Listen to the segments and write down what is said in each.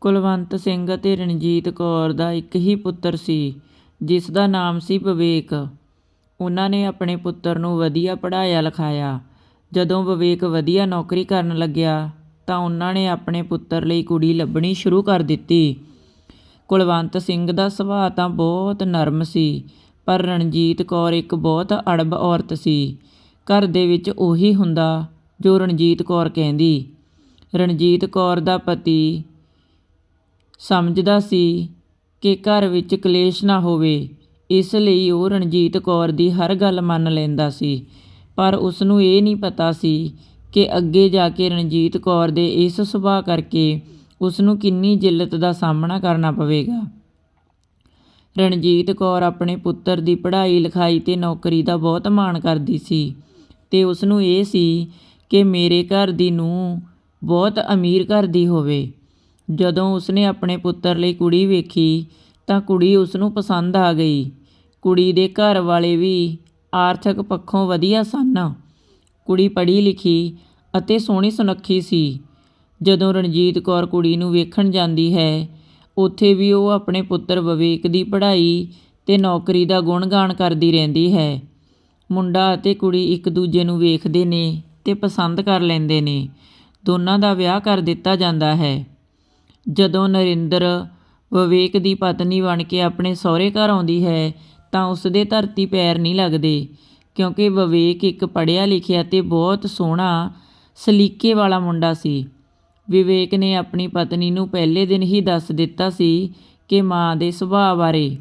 ਕੁਲਵੰਤ ਸਿੰਘ ਅਤੇ ਰਣਜੀਤ ਕੌਰ ਦਾ ਇੱਕ ਹੀ ਪੁੱਤਰ ਸੀ, ਜਿਸ ਦਾ ਨਾਮ ਸੀ ਵਿਵੇਕ। ਉਹਨਾਂ ਨੇ ਆਪਣੇ ਪੁੱਤਰ ਨੂੰ ਵਧੀਆ ਪੜ੍ਹਾਇਆ ਲਿਖਾਇਆ। ਜਦੋਂ ਵਿਵੇਕ ਵਧੀਆ ਨੌਕਰੀ ਕਰਨ ਲੱਗਿਆ, ਤਾਂ ਉਹਨਾਂ ਨੇ ਆਪਣੇ ਪੁੱਤਰ ਲਈ ਕੁੜੀ ਲੱਭਣੀ ਸ਼ੁਰੂ ਕਰ ਦਿੱਤੀ। ਕੁਲਵੰਤ ਸਿੰਘ ਦਾ ਸੁਭਾਅ ਤਾਂ ਬਹੁਤ ਨਰਮ ਸੀ, ਪਰ ਰਣਜੀਤ ਕੌਰ ਇੱਕ ਬਹੁਤ ਅੜਬ ਔਰਤ ਸੀ। ਘਰ ਦੇ ਵਿੱਚ ਉਹੀ ਹੁੰਦਾ ਜੋ ਰਣਜੀਤ ਕੌਰ ਕਹਿੰਦੀ। ਰਣਜੀਤ ਕੌਰ ਦਾ ਪਤੀ ਸਮਝਦਾ ਸੀ ਕਿ ਘਰ ਵਿੱਚ ਕਲੇਸ਼ ਨਾ ਹੋਵੇ, ਇਸ ਲਈ ਉਹ ਰਣਜੀਤ ਕੌਰ ਦੀ ਹਰ ਗੱਲ ਮੰਨ ਲੈਂਦਾ ਸੀ। ਪਰ ਉਸ ਨੂੰ ਇਹ ਨਹੀਂ ਪਤਾ ਸੀ ਕਿ ਅੱਗੇ ਜਾ ਕੇ ਰਣਜੀਤ ਕੌਰ ਦੇ ਇਸ ਸੁਭਾਅ ਕਰਕੇ ਉਸ ਨੂੰ ਕਿੰਨੀ ਜਿੱਲਤ ਦਾ ਸਾਹਮਣਾ ਕਰਨਾ ਪਵੇਗਾ। ਰਣਜੀਤ ਕੌਰ ਆਪਣੇ ਪੁੱਤਰ ਦੀ ਪੜ੍ਹਾਈ ਲਿਖਾਈ ਤੇ ਨੌਕਰੀ ਦਾ ਬਹੁਤ ਮਾਣ ਕਰਦੀ ਸੀ ਤੇ ਉਸ ਨੂੰ ਇਹ ਸੀ ਕਿ ਮੇਰੇ ਘਰ ਦੀ ਨੂੰ ਬਹੁਤ ਅਮੀਰ ਘਰ ਦੀ ਹੋਵੇ। ਜਦੋਂ ਉਸਨੇ ਆਪਣੇ ਪੁੱਤਰ ਲਈ ਕੁੜੀ ਵੇਖੀ, ਤਾਂ ਕੁੜੀ ਉਸਨੂੰ ਪਸੰਦ ਆ ਗਈ। ਕੁੜੀ ਦੇ ਘਰ ਵਾਲੇ ਵੀ ਆਰਥਿਕ ਪੱਖੋਂ ਵਧੀਆ ਸਨ। ਕੁੜੀ ਪੜ੍ਹੀ ਲਿਖੀ ਅਤੇ ਸੋਹਣੀ ਸੁਨੱਖੀ ਸੀ। ਜਦੋਂ ਰਣਜੀਤ ਕੌਰ ਕੁੜੀ ਨੂੰ ਵੇਖਣ ਜਾਂਦੀ ਹੈ, ਉੱਥੇ ਵੀ ਉਹ ਆਪਣੇ ਪੁੱਤਰ ਵਿਵੇਕ ਦੀ ਪੜ੍ਹਾਈ ਤੇ ਨੌਕਰੀ ਦਾ ਗੁਣਗਾਨ ਕਰਦੀ ਰਹਿੰਦੀ ਹੈ। ਮੁੰਡਾ ਅਤੇ ਕੁੜੀ ਇੱਕ ਦੂਜੇ ਨੂੰ ਵੇਖਦੇ ਨੇ ਤੇ ਪਸੰਦ ਕਰ ਲੈਂਦੇ ਨੇ। ਦੋਨਾਂ ਦਾ ਵਿਆਹ ਕਰ ਦਿੱਤਾ ਜਾਂਦਾ ਹੈ। ਜਦੋਂ ਨਰਿੰਦਰ ਵਿਵੇਕ ਦੀ ਪਤਨੀ ਬਣ ਕੇ ਆਪਣੇ ਸਹੁਰੇ ਘਰ ਆਉਂਦੀ ਹੈ, ਤਾਂ ਉਸ ਦੇ ਧਰਤੀ ਪੈਰ ਨਹੀਂ ਲੱਗਦੇ, ਕਿਉਂਕਿ ਵਿਵੇਕ ਇੱਕ ਪੜ੍ਹਿਆ ਲਿਖਿਆ ਤੇ ਬਹੁਤ ਸੋਹਣਾ, ਸਲੀਕੇ ਵਾਲਾ ਮੁੰਡਾ ਸੀ। ਵਿਵੇਕ ਨੇ ਆਪਣੀ ਪਤਨੀ ਨੂੰ ਪਹਿਲੇ ਦਿਨ ਹੀ ਦੱਸ ਦਿੱਤਾ ਸੀ ਕਿ ਮਾਂ ਦੇ ਸੁਭਾਅ ਬਾਰੇ।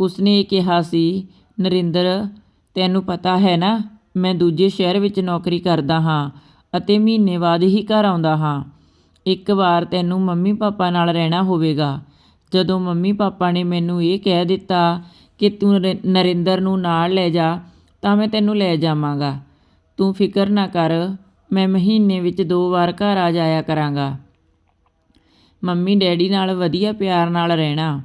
ਉਸਨੇ ਇਹ ਕਿਹਾ ਸੀ, ਨਰਿੰਦਰ, ਤੈਨੂੰ ਪਤਾ ਹੈ ਨਾ, ਮੈਂ ਦੂਜੇ ਸ਼ਹਿਰ ਵਿੱਚ ਨੌਕਰੀ ਕਰਦਾ ਹਾਂ ਅਤੇ ਮਹੀਨੇ ਬਾਅਦ ਹੀ ਘਰ ਆਉਂਦਾ ਹਾਂ। ਇੱਕ ਵਾਰ ਤੈਨੂੰ ਮੰਮੀ ਪਾਪਾ ਨਾਲ ਰਹਿਣਾ ਹੋਵੇਗਾ। ਜਦੋਂ ਮੰਮੀ ਪਾਪਾ ਨੇ ਮੈਨੂੰ ਇਹ ਕਹਿ ਦਿੱਤਾ ਕਿ ਤੂੰ ਨਰਿ- ਨਰਿੰਦਰ ਨੂੰ ਨਾਲ ਲੈ ਜਾ, ਤਾਂ ਮੈਂ ਤੈਨੂੰ ਲੈ ਜਾਵਾਂਗਾ। ਤੂੰ ਫਿਕਰ ਨਾ ਕਰ, ਮੈਂ ਮਹੀਨੇ ਵਿੱਚ ਦੋ ਵਾਰ ਘਰ ਆ ਜਾਇਆ ਕਰਾਂਗਾ। ਮੰਮੀ ਡੈਡੀ ਨਾਲ ਵਧੀਆ ਪਿਆਰ ਨਾਲ ਰਹਿਣਾ।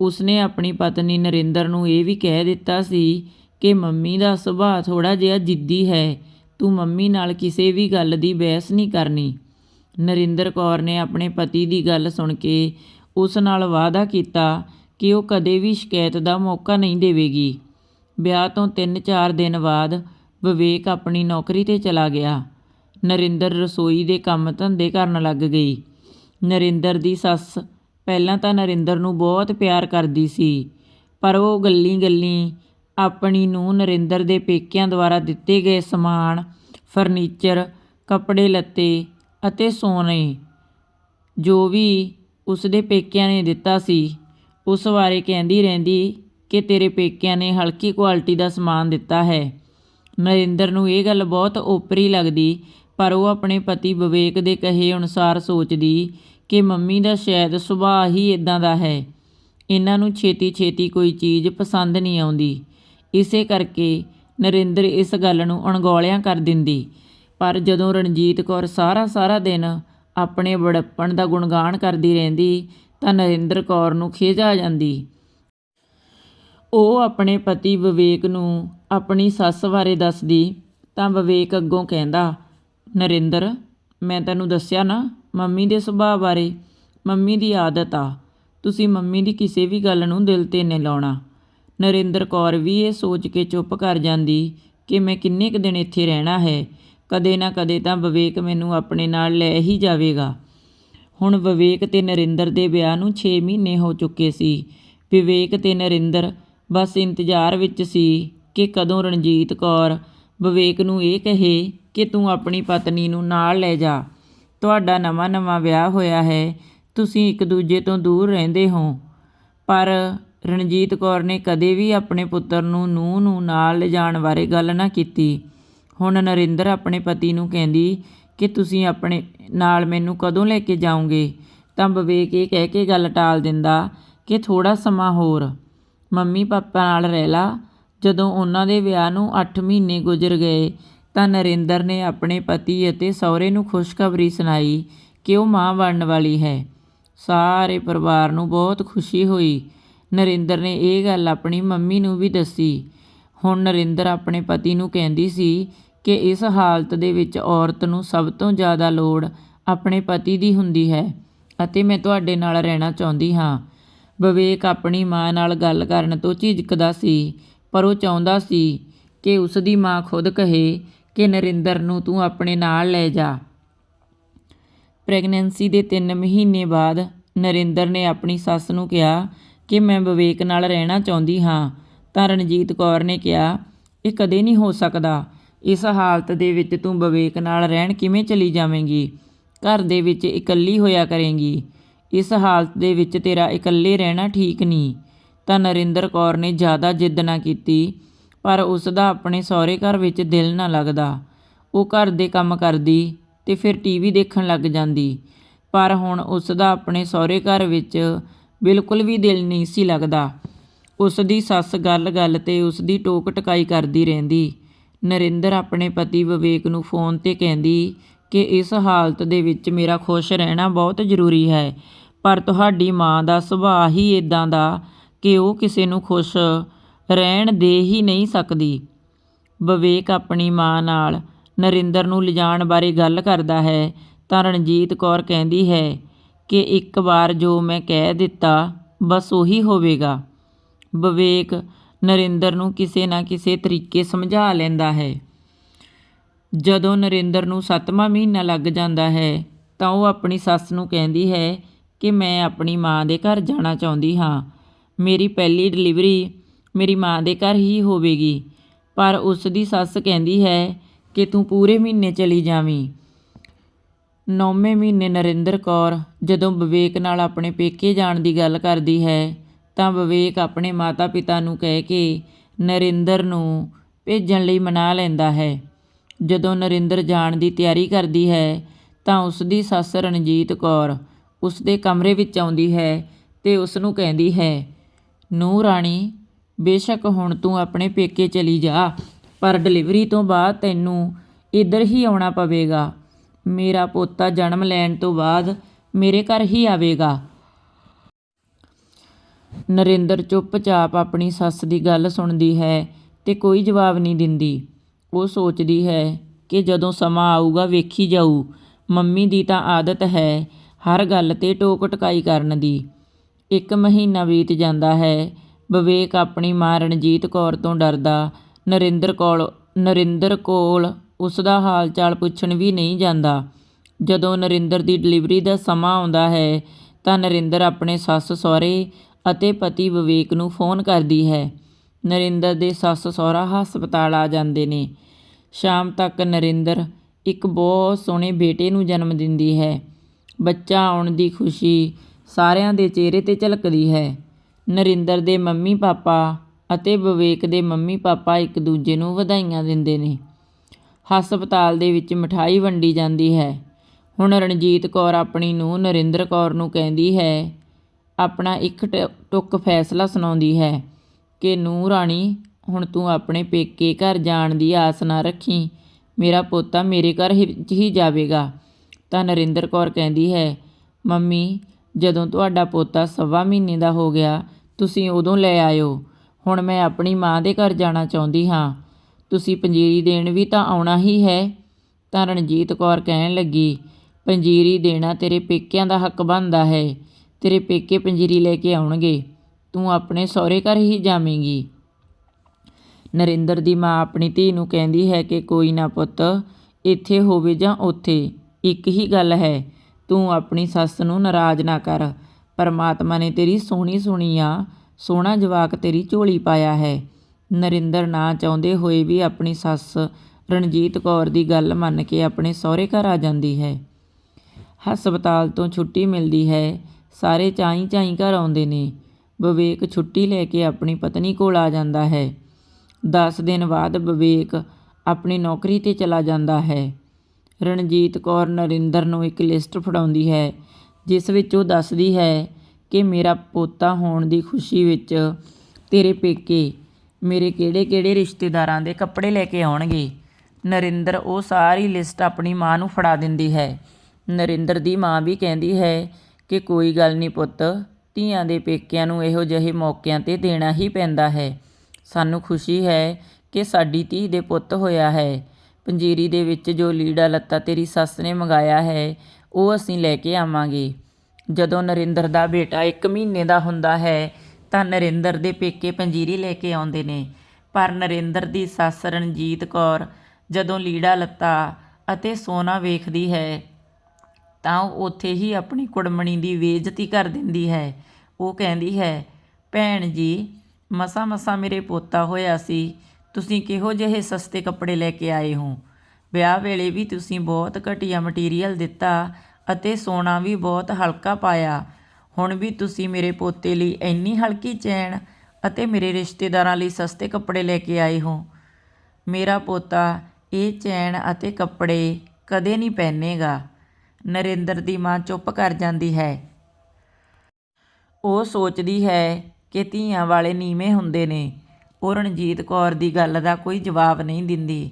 ਉਸਨੇ ਆਪਣੀ ਪਤਨੀ ਨਰਿੰਦਰ ਨੂੰ ਇਹ ਵੀ ਕਹਿ ਦਿੱਤਾ ਸੀ ਕਿ ਮੰਮੀ ਦਾ ਸੁਭਾਅ ਥੋੜਾ ਜਿਹਾ ਜਿੱਦੀ ਹੈ, ਤੂੰ ਮੰਮੀ ਨਾਲ ਕਿਸੇ ਵੀ ਗੱਲ ਦੀ ਬਹਿਸ ਨਹੀਂ ਕਰਨੀ। ਨਰਿੰਦਰ ਕੌਰ ਨੇ ਆਪਣੇ ਪਤੀ ਦੀ ਗੱਲ ਸੁਣ ਕੇ ਉਸ ਨਾਲ ਵਾਅਦਾ ਕੀਤਾ ਕਿ ਉਹ ਕਦੇ ਵੀ ਸ਼ਿਕਾਇਤ ਦਾ ਮੌਕਾ ਨਹੀਂ ਦੇਵੇਗੀ। ਵਿਆਹ ਤੋਂ 3-4 ਦਿਨ ਬਾਅਦ ਵਿਵੇਕ ਆਪਣੀ ਨੌਕਰੀ ਤੇ ਚਲਾ ਗਿਆ। ਨਰਿੰਦਰ ਰਸੋਈ ਦੇ ਕੰਮ ਧੰਦੇ ਕਰਨ ਲੱਗ ਗਈ। ਨਰਿੰਦਰ ਦੀ ਸੱਸ ਪਹਿਲਾਂ ਤਾਂ ਨਰਿੰਦਰ ਨੂੰ ਬਹੁਤ ਪਿਆਰ ਕਰਦੀ ਸੀ, ਪਰ ਉਹ ਗੱਲੀ ਗੱਲੀ ਆਪਣੀ ਨੂੰ ਨਰਿੰਦਰ ਦੇ ਪੇਕਿਆਂ ਦੁਆਰਾ ਦਿੱਤੇ ਗਏ ਸਮਾਨ, ਫਰਨੀਚਰ, ਕੱਪੜੇ ਲੱਤੇ ਅਤੇ ਸੋਨੇ। ਜੋ ਵੀ ਉਸਦੇ ਪੇਕਿਆਂ ਨੇ ਦਿੱਤਾ ਸੀ, ਉਸ ਬਾਰੇ ਕਹਿੰਦੀ ਰਹਿੰਦੀ ਕਿ ਤੇਰੇ ਪੇਕਿਆਂ ਨੇ ਹਲਕੀ ਕੁਆਲਿਟੀ ਦਾ ਸਮਾਨ ਦਿੱਤਾ ਹੈ। ਨਰਿੰਦਰ ਨੂੰ ਇਹ ਗੱਲ ਬਹੁਤ ਓਪਰੀ ਲੱਗਦੀ, ਪਰ ਉਹ ਆਪਣੇ ਪਤੀ ਵਿਵੇਕ ਦੇ ਕਹੇ ਅਨੁਸਾਰ ਸੋਚਦੀ ਕਿ ਮੰਮੀ ਦਾ ਸ਼ਾਇਦ ਸੁਭਾਅ ਹੀ ਇਦਾਂ ਦਾ ਹੈ। ਇਹਨਾਂ ਨੂੰ ਛੇਤੀ ਛੇਤੀ ਕੋਈ ਚੀਜ਼ ਪਸੰਦ ਨਹੀਂ ਆਉਂਦੀ। ਇਸੇ ਕਰਕੇ ਨਰਿੰਦਰ ਇਸ ਗੱਲ ਨੂੰ ਅਣਗੌਲਿਆਂ ਕਰ ਦਿੰਦੀ। ਪਰ ਜਦੋਂ ਰਣਜੀਤ ਕੌਰ ਸਾਰਾ ਸਾਰਾ ਦਿਨ ਆਪਣੇ ਬੜਪਣ ਦਾ ਗੁਣਗਾਨ ਕਰਦੀ ਰਹਿੰਦੀ, ਤਾਂ ਨਰਿੰਦਰ ਕੌਰ ਨੂੰ ਖਿਝ ਆ ਜਾਂਦੀ। ਉਹ ਆਪਣੇ ਪਤੀ ਵਿਵੇਕ ਨੂੰ ਆਪਣੀ ਸੱਸ ਬਾਰੇ ਦੱਸਦੀ, ਤਾਂ ਵਿਵੇਕ ਅੱਗੋਂ ਕਹਿੰਦਾ, ਨਰਿੰਦਰ, ਮੈਂ ਤੈਨੂੰ ਦੱਸਿਆ ਨਾ, ਮੰਮੀ ਦੇ ਸੁਭਾਅ ਬਾਰੇ। ਮੰਮੀ ਦੀ ਆਦਤ ਆ। ਤੁਸੀਂ ਮੰਮੀ ਦੀ ਕਿਸੇ ਵੀ ਗੱਲ ਨੂੰ ਦਿਲ ਤੇ ਨਹੀਂ ਲਾਉਣਾ। ਨਰਿੰਦਰ ਕੌਰ ਵੀ ਇਹ ਸੋਚ ਕੇ ਚੁੱਪ ਕਰ ਜਾਂਦੀ ਕਿ ਮੈਂ ਕਿੰਨੇ ਕੁ ਦਿਨ ਇੱਥੇ ਰਹਿਣਾ ਹੈ। ਕਦੇ ਨਾ ਕਦੇ ਤਾਂ ਵਿਵੇਕ ਮੈਨੂੰ ਆਪਣੇ ਨਾਲ ਲੈ ਹੀ ਜਾਵੇਗਾ। ਹੁਣ ਵਿਵੇਕ ਤੇ ਨਰਿੰਦਰ ਦੇ ਵਿਆਹ ਨੂੰ 6 ਮਹੀਨੇ ਹੋ ਚੁੱਕੇ ਸੀ। ਵਿਵੇਕ ਤੇ ਨਰਿੰਦਰ ਬਸ ਇੰਤਜ਼ਾਰ ਵਿੱਚ ਸੀ ਕਿ ਕਦੋਂ ਰਣਜੀਤ ਕੌਰ ਵਿਵੇਕ ਨੂੰ ਇਹ ਕਹੇ ਕਿ ਤੂੰ ਆਪਣੀ ਪਤਨੀ ਨੂੰ ਨਾਲ ਲੈ ਜਾ। ਤੁਹਾਡਾ ਨਵਾਂ-ਨਵਾਂ ਵਿਆਹ ਹੋਇਆ ਹੈ। ਤੁਸੀਂ ਇੱਕ ਦੂਜੇ ਤੋਂ ਦੂਰ ਰਹਿੰਦੇ ਹੋ। ਪਰ ਰਣਜੀਤ ਕੌਰ ਨੇ ਕਦੇ ਵੀ ਆਪਣੇ ਪੁੱਤਰ ਨੂੰ ਨੂੰਹ ਨੂੰ ਨਾਲ ਲਿਜਾਣ ਬਾਰੇ ਗੱਲ ਨਾ ਕੀਤੀ। ਹੁਣ ਨਰਿੰਦਰ ਆਪਣੇ ਪਤੀ ਨੂੰ ਕਹਿੰਦੀ ਕਿ ਤੁਸੀਂ ਆਪਣੇ ਨਾਲ ਮੈਨੂੰ ਕਦੋਂ ਲੈ ਕੇ ਜਾਓਗੇ? ਤਾਂ ਵਿਵੇਕ ਇਹ ਕਹਿ ਕੇ ਗੱਲ ਟਾਲ ਦਿੰਦਾ ਕਿ ਥੋੜਾ ਸਮਾਂ ਹੋਰ। ਮੰਮੀ ਪਾਪਾ ਨਾਲ ਰਹਿ ਲਾ। ਜਦੋਂ ਉਹਨਾਂ ਦੇ ਵਿਆਹ ਨੂੰ 8 ਮਹੀਨੇ ਗੁਜ਼ਰ ਗਏ, ਤਾਂ ਨਰਿੰਦਰ ਨੇ ਆਪਣੇ ਪਤੀ ਅਤੇ ਸਹੁਰੇ ਨੂੰ ਖੁਸ਼ਖਬਰੀ ਸੁਣਾਈ ਕਿ ਉਹ ਮਾਂ ਬਣਨ ਵਾਲੀ ਹੈ। ਸਾਰੇ ਪਰਿਵਾਰ ਨੂੰ ਬਹੁਤ ਖੁਸ਼ੀ ਹੋਈ। ਨਰਿੰਦਰ ਨੇ ਇਹ ਗੱਲ ਆਪਣੀ ਮੰਮੀ ਨੂੰ ਵੀ ਦੱਸੀ। ਹੁਣ ਨਰਿੰਦਰ ਆਪਣੇ ਪਤੀ ਨੂੰ ਕਹਿੰਦੀ ਸੀ ਕਿ ਇਸ ਹਾਲਤ ਦੇ ਵਿੱਚ ਔਰਤ ਨੂੰ ਸਭ ਤੋਂ ਜ਼ਿਆਦਾ ਲੋੜ ਆਪਣੇ ਪਤੀ ਦੀ ਹੁੰਦੀ ਹੈ ਅਤੇ ਮੈਂ ਤੁਹਾਡੇ ਨਾਲ ਰਹਿਣਾ ਚਾਹੁੰਦੀ ਹਾਂ। ਵਿਵੇਕ ਆਪਣੀ ਮਾਂ ਨਾਲ ਗੱਲ ਕਰਨ ਤੋਂ ਝਿਜਕਦਾ ਸੀ, ਪਰ ਉਹ ਚਾਹੁੰਦਾ ਸੀ ਕਿ ਉਸ ਦੀ ਮਾਂ ਖੁਦ ਕਹੇ ਕਿ, ਨਰਿੰਦਰ ਨੂੰ ਤੂੰ ਆਪਣੇ ਨਾਲ ਲੈ ਜਾ। ਪ੍ਰੈਗਨੈਂਸੀ ਦੇ 3 ਮਹੀਨੇ ਬਾਅਦ ਨਰਿੰਦਰ ਨੇ ਆਪਣੀ ਸੱਸ ਨੂੰ ਕਿਹਾ ਕਿ, ਮੈਂ ਵਿਵੇਕ ਨਾਲ ਰਹਿਣਾ ਚਾਹੁੰਦੀ ਹਾਂ। ਤਾਂ ਰਣਜੀਤ ਕੌਰ ਨੇ ਕਿਹਾ, ਇਹ ਕਦੇ ਨਹੀਂ ਹੋ ਸਕਦਾ। ਇਸ ਹਾਲਤ ਦੇ ਵਿੱਚ ਤੂੰ ਵਿਵੇਕ ਨਾਲ ਰਹਿਣ ਕਿਵੇਂ ਚਲੀ ਜਾਵੇਂਗੀ? ਘਰ ਦੇ ਵਿੱਚ ਇਕੱਲੀ ਹੋਇਆ ਕਰੇਂਗੀ। ਇਸ ਹਾਲਤ ਦੇ ਵਿੱਚ ਤੇਰਾ ਇਕੱਲੇ ਰਹਿਣਾ ਠੀਕ ਨਹੀਂ। ਤਾਂ ਨਰਿੰਦਰ ਕੌਰ ਨੇ ਜ਼ਿਆਦਾ ਜਿੱਦ ਨਾ ਕੀਤੀ, ਪਰ ਉਸ ਦਾ ਆਪਣੇ ਸਹੁਰੇ ਘਰ ਵਿੱਚ ਦਿਲ ਨਾ ਲੱਗਦਾ। ਉਹ ਘਰ ਦੇ ਕੰਮ ਕਰਦੀ ਤੇ ਫਿਰ ਟੀਵੀ ਦੇਖਣ ਲੱਗ ਜਾਂਦੀ। ਪਰ ਹੁਣ ਉਸ ਦਾ ਆਪਣੇ ਸਹੁਰੇ ਘਰ ਵਿੱਚ ਬਿਲਕੁਲ ਵੀ ਦਿਲ ਨਹੀਂ ਸੀ ਲੱਗਦਾ। ਉਸ ਦੀ ਸੱਸ ਗੱਲ-ਗੱਲ ਤੇ ਉਸ ਦੀ ਟੋਕ ਟਕਾਈ ਕਰਦੀ ਰਹਿੰਦੀ। ਨਰਿੰਦਰ ਆਪਣੇ ਪਤੀ ਵਿਵੇਕ ਨੂੰ ਫੋਨ ਤੇ ਕਹਿੰਦੀ ਕਿ ਇਸ ਹਾਲਤ ਦੇ ਵਿੱਚ ਮੇਰਾ ਖੁਸ਼ ਰਹਿਣਾ ਬਹੁਤ ਜ਼ਰੂਰੀ ਹੈ, ਪਰ ਤੁਹਾਡੀ ਮਾਂ ਦਾ ਸੁਭਾਅ ਹੀ ਇੱਦਾਂ ਦਾ ਕਿ ਉਹ ਕਿਸੇ ਨੂੰ ਖੁਸ਼ ਰਹਿਣ ਦੇ ਹੀ ਨਹੀਂ ਸਕਦੀ। ਵਿਵੇਕ ਆਪਣੀ ਮਾਂ ਨਾਲ ਨਰਿੰਦਰ ਨੂੰ ਲਿਜਾਣ ਬਾਰੇ ਗੱਲ ਕਰਦਾ ਹੈ ਤਾਂ ਰਣਜੀਤ ਕੌਰ ਕਹਿੰਦੀ ਹੈ ਕਿ ਇੱਕ ਵਾਰ ਜੋ ਮੈਂ ਕਹਿ ਦਿੱਤਾ ਬਸ ਉਹੀ ਹੋਵੇਗਾ। ਵਿਵੇਕ ਨਰਿੰਦਰ ਨੂੰ ਕਿਸੇ ਨਾ ਕਿਸੇ ਤਰੀਕੇ ਸਮਝਾ ਲੈਂਦਾ ਹੈ। ਜਦੋਂ ਨਰਿੰਦਰ ਨੂੰ 7ਵਾਂ ਮਹੀਨਾ ਲੱਗ ਜਾਂਦਾ ਹੈ, ਤਾਂ ਉਹ ਆਪਣੀ ਸੱਸ ਨੂੰ ਕਹਿੰਦੀ ਹੈ ਕਿ ਮੈਂ ਆਪਣੀ ਮਾਂ ਦੇ ਘਰ ਜਾਣਾ ਚਾਹੁੰਦੀ ਹਾਂ। ਮੇਰੀ ਪਹਿਲੀ ਡਿਲੀਵਰੀ ਮੇਰੀ ਮਾਂ ਦੇ ਘਰ ਹੀ ਹੋਵੇਗੀ, ਪਰ ਉਸ ਦੀ ਸੱਸ ਕਹਿੰਦੀ ਹੈ ਕਿ ਤੂੰ ਪੂਰੇ ਮਹੀਨੇ ਚਲੀ ਜਾਵੀਂ। ਨੌਵੇਂ ਮਹੀਨੇ ਨਰਿੰਦਰ ਕੌਰ ਜਦੋਂ ਵਿਵੇਕ ਨਾਲ ਆਪਣੇ ਪੇਕੇ ਜਾਣ ਦੀ ਗੱਲ ਕਰਦੀ ਹੈ ਤਾਂ ਵਿਵੇਕ ਆਪਣੇ ਮਾਤਾ-ਪਿਤਾ ਨੂੰ ਕਹਿ ਕੇ ਨਰਿੰਦਰ ਨੂੰ ਭੇਜਣ ਲਈ ਮਨਾ ਲੈਂਦਾ ਹੈ। ਜਦੋਂ ਨਰਿੰਦਰ ਜਾਣ ਦੀ ਤਿਆਰੀ ਕਰਦੀ ਹੈ, ਤਾਂ ਉਸ ਦੀ ਸੱਸ ਰਣਜੀਤ ਕੌਰ ਉਸ ਦੇ ਕਮਰੇ ਵਿੱਚ ਆਉਂਦੀ ਹੈ ਤੇ ਉਸ ਨੂੰ ਕਹਿੰਦੀ ਹੈ ਨੂੰ ਰਾਣੀ, ਬੇਸ਼ੱਕ ਹੁਣ ਤੂੰ ਆਪਣੇ ਪੇਕੇ ਚਲੀ ਜਾ, ਪਰ ਡਿਲੀਵਰੀ ਤੋਂ ਬਾਅਦ ਤੈਨੂੰ ਇੱਧਰ ਹੀ ਆਉਣਾ ਪਵੇਗਾ। ਮੇਰਾ ਪੋਤਾ ਜਨਮ ਲੈਣ ਤੋਂ ਬਾਅਦ ਮੇਰੇ ਘਰ ਹੀ ਆਵੇਗਾ। ਨਰਿੰਦਰ ਚੁੱਪਚਾਪ ਆਪਣੀ ਸੱਸ ਦੀ ਗੱਲ ਸੁਣਦੀ ਹੈ ਤੇ ਕੋਈ ਜਵਾਬ ਨਹੀਂ ਦਿੰਦੀ। ਉਹ ਸੋਚਦੀ ਹੈ ਕਿ ਜਦੋਂ ਸਮਾਂ ਆਊਗਾ ਵੇਖੀ ਜਾਊ। ਮੰਮੀ ਦੀ ਤਾਂ ਆਦਤ ਹੈ ਹਰ ਗੱਲ ਤੇ ਟੋਕ ਟਕਾਈ ਕਰਨ ਦੀ। ਇੱਕ ਮਹੀਨਾ ਬੀਤ ਜਾਂਦਾ ਹੈ। ਵਿਵੇਕ ਆਪਣੀ ਮਾਂ ਰਣਜੀਤ ਕੌਰ ਤੋਂ ਡਰਦਾ। ਨਰਿੰਦਰ ਕੋਲ ਨਰਿੰਦਰ ਕੋਲ ਉਸ ਦਾ ਹਾਲ ਚਾਲ ਪੁੱਛਣ ਵੀ ਨਹੀਂ ਜਾਂਦਾ। ਜਦੋਂ ਨਰਿੰਦਰ ਦੀ ਡਿਲੀਵਰੀ ਦਾ ਸਮਾਂ ਆਉਂਦਾ ਹੈ ਤਾਂ ਨਰਿੰਦਰ ਆਪਣੇ ਸੱਸ ਸਹੁਰੇ ਅਤੇ ਪਤੀ ਵਿਵੇਕ ਨੂੰ ਫੋਨ ਕਰਦੀ ਹੈ। ਨਰਿੰਦਰ ਦੇ ਸੱਸ ਸਹੁਰਾ ਹਸਪਤਾਲ ਆ ਜਾਂਦੇ ਨੇ। ਸ਼ਾਮ ਤੱਕ ਨਰਿੰਦਰ ਇੱਕ ਬਹੁਤ ਸੋਹਣੇ ਬੇਟੇ ਨੂੰ ਜਨਮ ਦਿੰਦੀ ਹੈ। ਬੱਚਾ ਆਉਣ ਦੀ ਖੁਸ਼ੀ ਸਾਰਿਆਂ ਦੇ ਚਿਹਰੇ ਤੇ ਝਲਕਦੀ ਹੈ। ਨਰਿੰਦਰ ਦੇ ਮੰਮੀ ਪਾਪਾ ਅਤੇ ਵਿਵੇਕ ਦੇ ਮੰਮੀ ਪਾਪਾ ਇੱਕ ਦੂਜੇ ਨੂੰ ਵਧਾਈਆਂ ਦਿੰਦੇ ਨੇ। ਹਸਪਤਾਲ ਦੇ ਵਿੱਚ ਮਠਾਈ ਵੰਡੀ ਜਾਂਦੀ ਹੈ। ਹੁਣ ਰਣਜੀਤ ਕੌਰ ਆਪਣੀ ਨੂੰ ਨਰਿੰਦਰ ਕੌਰ ਨੂੰ ਕਹਿੰਦੀ ਹੈ ਆਪਣਾ ਇੱਕ ਟ- ਟੁੱਕ ਫੈਸਲਾ ਸੁਣਾਉਂਦੀ ਹੈ ਕਿ, ਨੂੰਹ ਰਾਣੀ, ਹੁਣ ਤੂੰ ਆਪਣੇ ਪੇਕੇ ਘਰ ਜਾਣ ਦੀ ਆਸ ਨਾ ਰੱਖੀ। ਮੇਰਾ ਪੋਤਾ ਮੇਰੇ ਘਰ ਹੀ- ਜਾਵੇਗਾ। ਤਾਂ ਨਰਿੰਦਰ ਕੌਰ ਕਹਿੰਦੀ ਹੈ, ਮੰਮੀ, ਜਦੋਂ ਤੁਹਾਡਾ ਪੋਤਾ ਸਵਾ ਮਹੀਨੇ ਦਾ ਹੋ ਗਿਆ, ਤੁਸੀਂ ਉਦੋਂ ਲੈ ਆਇਓ। ਹੁਣ ਮੈਂ ਆਪਣੀ ਮਾਂ ਦੇ ਘਰ ਜਾਣਾ ਚਾਹੁੰਦੀ ਹਾਂ। ਤੁਸੀਂ ਪੰਜੀਰੀ ਦੇਣ ਵੀ ਤਾਂ ਆਉਣਾ ਹੀ ਹੈ। ਤਾਂ ਰਣਜੀਤ ਕੌਰ ਕਹਿਣ ਲੱਗੀ, ਪੰਜੀਰੀ ਦੇਣਾ ਤੇਰੇ ਪੇਕਿਆਂ ਦਾ ਹੱਕ ਬਣਦਾ ਹੈ। ਤੇਰੇ ਪੇਕੇ ਪੰਜੀਰੀ ਲੈ ਕੇ ਆਉਣਗੇ। ਤੂੰ ਆਪਣੇ ਸਹੁਰੇ ਘਰ ਹੀ ਜਾਵੇਂਗੀ। ਨਰਿੰਦਰ ਦੀ ਮਾਂ ਆਪਣੀ ਧੀ ਨੂੰ ਕਹਿੰਦੀ ਹੈ ਕਿ ਕੋਈ ਨਾ ਪੁੱਤ, ਇੱਥੇ ਹੋਵੇ ਜਾਂ ਉੱਥੇ, ਇੱਕ ਹੀ ਗੱਲ ਹੈ, ਤੂੰ ਆਪਣੀ ਸੱਸ ਨੂੰ ਨਾਰਾਜ਼ ਨਾ ਕਰ। ਪਰਮਾਤਮਾ ਨੇ ਤੇਰੀ ਸੋਹਣੀ ਸੁਣੀ ਆ, ਸੋਹਣਾ ਜਵਾਕ ਤੇਰੀ ਝੋਲੀ ਪਾਇਆ ਹੈ। ਨਰਿੰਦਰ ਨਾ ਚਾਹੁੰਦੇ ਹੋਏ ਵੀ ਆਪਣੀ ਸੱਸ ਰਣਜੀਤ ਕੌਰ ਦੀ ਗੱਲ ਮੰਨ ਕੇ ਆਪਣੇ ਸਹੁਰੇ ਘਰ ਆ ਜਾਂਦੀ ਹੈ। ਹਸਪਤਾਲ ਤੋਂ ਛੁੱਟੀ ਮਿਲਦੀ ਹੈ। ਸਾਰੇ ਚਾਈਂ ਚਾਈ ਘਰ ਆਉਂਦੇ ਨੇ। ਵਿਵੇਕ ਛੁੱਟੀ ਲੈ ਕੇ ਆਪਣੀ ਪਤਨੀ ਕੋਲ ਆ ਜਾਂਦਾ ਹੈ। 10 ਦਿਨ ਬਾਅਦ ਵਿਵੇਕ ਆਪਣੀ ਨੌਕਰੀ ਤੇ ਚਲਾ ਜਾਂਦਾ ਹੈ। ਰਣਜੀਤ ਕੌਰ ਨਰਿੰਦਰ ਨੂੰ ਇੱਕ ਲਿਸਟ ਫੜਾਉਂਦੀ ਹੈ, ਜਿਸ ਵਿੱਚ ਉਹ ਦੱਸਦੀ ਹੈ ਕਿ ਮੇਰਾ ਪੋਤਾ ਹੋਣ ਦੀ ਖੁਸ਼ੀ ਵਿੱਚ ਤੇਰੇ ਪੇਕੇ ਮੇਰੇ ਕਿਹੜੇ-ਕਿਹੜੇ ਰਿਸ਼ਤੇਦਾਰਾਂ ਦੇ ਕੱਪੜੇ ਲੈ ਕੇ ਆਉਣਗੇ। ਨਰਿੰਦਰ ਉਹ ਸਾਰੀ ਲਿਸਟ ਆਪਣੀ ਮਾਂ ਨੂੰ ਫੜਾ ਦਿੰਦੀ ਹੈ। ਨਰਿੰਦਰ ਦੀ ਮਾਂ ਵੀ ਕਹਿੰਦੀ ਹੈ ਕਿ ਕੋਈ ਗੱਲ ਨਹੀਂ ਪੁੱਤ, ਧੀਆਂ ਦੇ ਪੇਕਿਆਂ ਨੂੰ ਇਹੋ ਜਿਹੇ ਮੌਕਿਆਂ ਤੇ ਦੇਣਾ ਹੀ ਪੈਂਦਾ ਹੈ। ਸਾਨੂੰ ਖੁਸ਼ੀ ਹੈ ਕਿ ਸਾਡੀ ਧੀ ਦੇ ਪੁੱਤ ਹੋਇਆ ਹੈ। ਪੰਜੀਰੀ ਦੇ ਵਿੱਚ ਜੋ ਲੀੜਾ ਲੱਤਾ ਤੇਰੀ ਸੱਸ ਨੇ ਮੰਗਾਇਆ ਹੈ, ਉਹ ਅਸੀਂ ਲੈ ਕੇ ਆਵਾਂਗੇ। ਜਦੋਂ ਨਰਿੰਦਰ ਦਾ ਬੇਟਾ 1 ਮਹੀਨੇ ਦਾ ਹੁੰਦਾ ਹੈ, ਤਾਂ ਨਰਿੰਦਰ ਦੇ ਪੇਕੇ ਪੰਜੀਰੀ ਲੈ ਕੇ ਆਉਂਦੇ ਨੇ। ਪਰ ਨਰਿੰਦਰ ਦੀ ਸੱਸ ਰਣਜੀਤ ਕੌਰ ਜਦੋਂ ਲੀੜਾ ਲੱਤਾ ਅਤੇ ਸੋਨਾ ਵੇਖਦੀ ਹੈ ਤਾਂ ਉਹ ਉੱਥੇ ਹੀ ਆਪਣੀ ਕੁੜਮਣੀ ਦੀ ਬੇਇੱਜ਼ਤੀ ਕਰ ਦਿੰਦੀ ਹੈ। ਉਹ ਕਹਿੰਦੀ ਹੈ, ਭੈਣ ਜੀ, ਮਸਾ ਮਸਾ ਮੇਰੇ ਪੋਤਾ ਹੋਇਆ ਸੀ। ਤੁਸੀਂ ਕਿਹੋ ਜਿਹੇ ਸਸਤੇ ਕੱਪੜੇ ਲੈ ਕੇ ਆਏ ਹੋ? ਵਿਆਹ ਵੇਲੇ ਵੀ ਤੁਸੀਂ ਬਹੁਤ ਘਟੀਆ ਮਟੀਰੀਅਲ ਦਿੱਤਾ ਅਤੇ ਸੋਨਾ ਵੀ ਬਹੁਤ ਹਲਕਾ ਪਾਇਆ। ਹੁਣ ਵੀ ਤੁਸੀਂ ਮੇਰੇ ਪੋਤੇ ਲਈ ਇੰਨੀ ਹਲਕੀ ਚੈਨ ਅਤੇ ਮੇਰੇ ਰਿਸ਼ਤੇਦਾਰਾਂ ਲਈ ਸਸਤੇ ਕੱਪੜੇ ਲੈ ਕੇ ਆਏ ਹੋ। ਮੇਰਾ ਪੋਤਾ ਇਹ ਚੈਨ ਅਤੇ ਕੱਪੜੇ ਕਦੇ ਨਹੀਂ ਪਹਿਨੇਗਾ। ਨਰਿੰਦਰ ਦੀ ਮਾਂ ਚੁੱਪ ਕਰ ਜਾਂਦੀ ਹੈ। ਉਹ ਸੋਚਦੀ ਹੈ ਕਿ ਧੀਆਂ ਵਾਲੇ ਨੀਵੇਂ ਹੁੰਦੇ ਨੇ। ਉਹ ਰਣਜੀਤ ਕੌਰ ਦੀ ਗੱਲ ਦਾ ਕੋਈ ਜਵਾਬ ਨਹੀਂ ਦਿੰਦੀ।